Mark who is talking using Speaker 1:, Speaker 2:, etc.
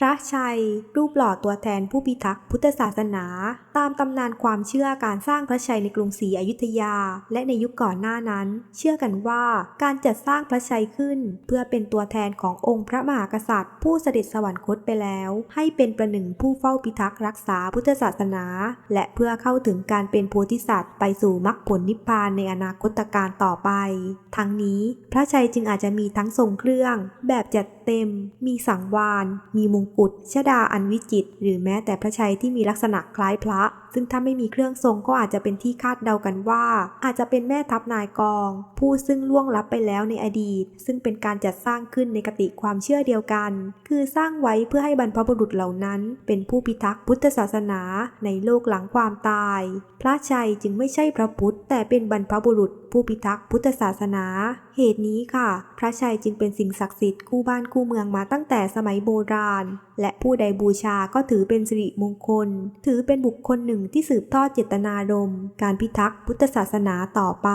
Speaker 1: พระชัย รูปหล่อตัวแทนผู้พิทักษ์พุทธศาสนา ตามตำนานความเชื่อการสร้างพระชัยในกรุงศรีอยุธยา และในยุคก่อนหน้านั้น เชื่อกันว่าการจัดสร้างพระชัยขึ้น เพื่อเป็นตัวแทนขององค์พระมหากษัตริย์ ผู้เสด็จสวรรคตไปแล้ว ให้เป็นประหนึ่งผู้เฝ้าพิทักษ์รักษาพุทธศาสนา และเพื่อเข้าถึงการเป็นโพธิสัตว์ไปสู่มรรคผลนิพพานในอนาคตการต่อไป ทั้งนี้พระชัยจึงอาจจะมีทั้งทรงเครื่อง แบบจัด เต็ม มีสังวานมีมงกุฎชดาอันวิจิต หรือแม้แต่พระชัยที่มีลักษณะคล้ายพระ ซึ่งถ้าไม่มีเครื่องทรงก็อาจจะเป็นที่คาดเดากันว่า อาจจะเป็นแม่ทัพนายกอง ผู้ซึ่งล่วงลับไปแล้วในอดีต ซึ่งเป็นการจัดสร้างขึ้นในกติความเชื่อเดียวกัน คือสร้างไว้เพื่อให้บรรพบุรุษเหล่านั้น เป็นผู้พิทักษ์พุทธศาสนาในโลกหลังความตาย พระชัยจึงไม่ใช่พระพุทธ แต่เป็นบรรพบุรุษ ผู้พิทักษ์พุทธศาสนา เหตุนี้ค่ะ พระชัยจึงเป็นสิ่งศักดิ์สิทธิ์คู่บ้านคู่เมืองมาตั้งแต่สมัยโบราณ และผู้ใดบูชาก็ถือเป็นสิริมงคล ถือเป็นบุคคลหนึ่งที่สืบทอดเจตนารมณ์การพิทักษ์พุทธศาสนาต่อไป